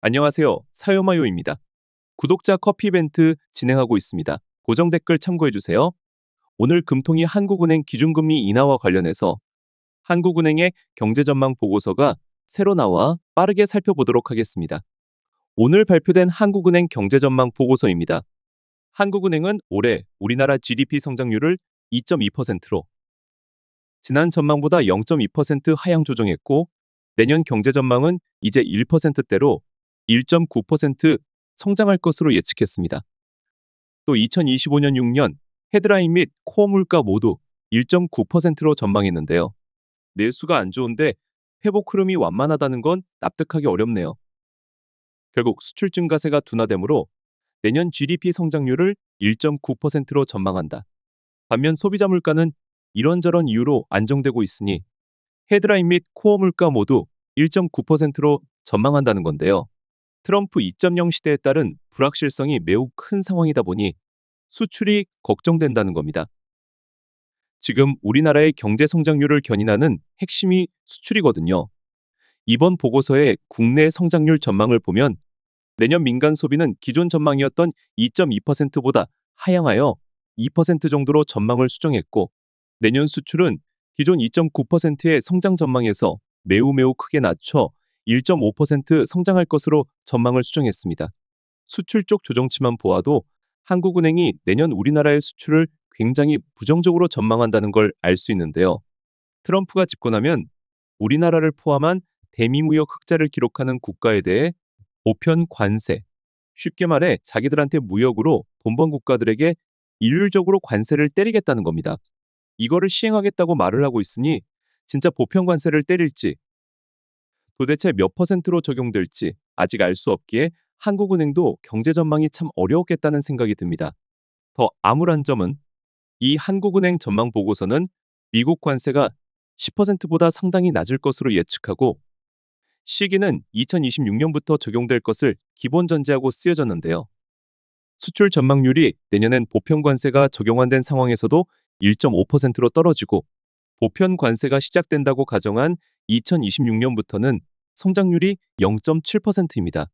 안녕하세요. 사요마요입니다. 구독자 커피 이벤트 진행하고 있습니다. 고정 댓글 참고해주세요. 오늘 금통위 한국은행 기준금리 인하와 관련해서 한국은행의 경제전망 보고서가 새로 나와 빠르게 살펴보도록 하겠습니다. 오늘 발표된 한국은행 경제전망 보고서입니다. 한국은행은 올해 우리나라 GDP 성장률을 2.2%로 지난 전망보다 0.2% 하향 조정했고 내년 경제 전망은 이제 1%대로 1.9% 성장할 것으로 예측했습니다. 또 2025년 6년 헤드라인 및 코어 물가 모두 1.9%로 전망했는데요. 내수가 안 좋은데 회복 흐름이 완만하다는 건 납득하기 어렵네요. 결국 수출 증가세가 둔화되므로 내년 GDP 성장률을 1.9%로 전망한다. 반면 소비자 물가는 이런저런 이유로 안정되고 있으니 헤드라인 및 코어 물가 모두 1.9%로 전망한다는 건데요. 트럼프 2.0 시대에 따른 불확실성이 매우 큰 상황이다 보니 수출이 걱정된다는 겁니다. 지금 우리나라의 경제 성장률을 견인하는 핵심이 수출이거든요. 이번 보고서의 국내 성장률 전망을 보면 내년 민간 소비는 기존 전망이었던 2.2%보다 하향하여 2% 정도로 전망을 수정했고 내년 수출은 기존 2.9%의 성장 전망에서 매우 매우 크게 낮춰 1.5% 성장할 것으로 전망을 수정했습니다. 수출 쪽 조정치만 보아도 한국은행이 내년 우리나라의 수출을 굉장히 부정적으로 전망한다는 걸 알 수 있는데요. 트럼프가 집권하면 우리나라를 포함한 대미무역 흑자를 기록하는 국가에 대해 보편 관세, 쉽게 말해 자기들한테 무역으로 돈 번 국가들에게 일률적으로 관세를 때리겠다는 겁니다. 이거를 시행하겠다고 말을 하고 있으니 진짜 보편 관세를 때릴지 도대체 몇 퍼센트로 적용될지 아직 알 수 없기에 한국은행도 경제 전망이 참 어려웠겠다는 생각이 듭니다. 더 암울한 점은 이 한국은행 전망 보고서는 미국 관세가 10%보다 상당히 낮을 것으로 예측하고 시기는 2026년부터 적용될 것을 기본 전제하고 쓰여졌는데요. 수출 전망률이 내년엔 보편 관세가 적용안된 상황에서도 1.5%로 떨어지고 보편 관세가 시작된다고 가정한 2026년부터는 성장률이 0.7%입니다.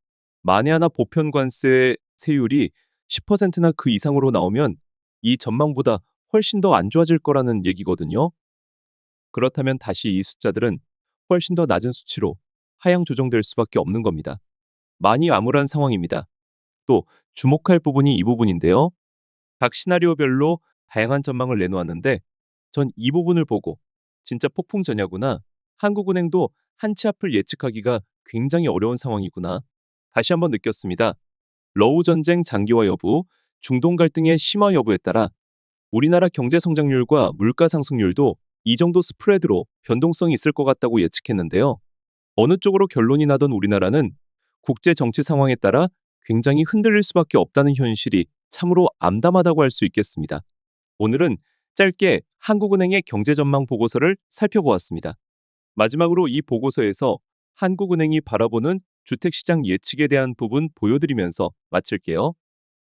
만에 하나 보편 관세 세율이 10%나 그 이상으로 나오면 이 전망보다 훨씬 더 안 좋아질 거라는 얘기거든요. 그렇다면 다시 이 숫자들은 훨씬 더 낮은 수치로 하향 조정될 수밖에 없는 겁니다. 많이 암울한 상황입니다. 또 주목할 부분이 이 부분인데요. 각 시나리오별로 다양한 전망을 내놓았는데 전 이 부분을 보고 진짜 폭풍 전야구나 한국은행도 한치 앞을 예측하기가 굉장히 어려운 상황이구나 다시 한번 느꼈습니다. 러우 전쟁 장기화 여부, 중동 갈등의 심화 여부에 따라 우리나라 경제 성장률과 물가 상승률도 이 정도 스프레드로 변동성이 있을 것 같다고 예측했는데요. 어느 쪽으로 결론이 나던 우리나라는 국제 정치 상황에 따라 굉장히 흔들릴 수밖에 없다는 현실이 참으로 암담하다고 할 수 있겠습니다. 오늘은 짧게 한국은행의 경제 전망 보고서를 살펴보았습니다. 마지막으로 이 보고서에서 한국은행이 바라보는 주택시장 예측에 대한 부분 보여드리면서 마칠게요.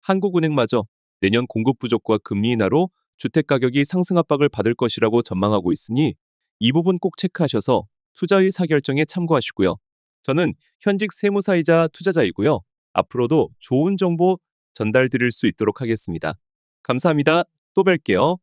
한국은행마저 내년 공급 부족과 금리 인하로 주택가격이 상승 압박을 받을 것이라고 전망하고 있으니 이 부분 꼭 체크하셔서 투자 의사결정에 참고하시고요. 저는 현직 세무사이자 투자자이고요. 앞으로도 좋은 정보 전달 드릴 수 있도록 하겠습니다. 감사합니다. 또 뵐게요.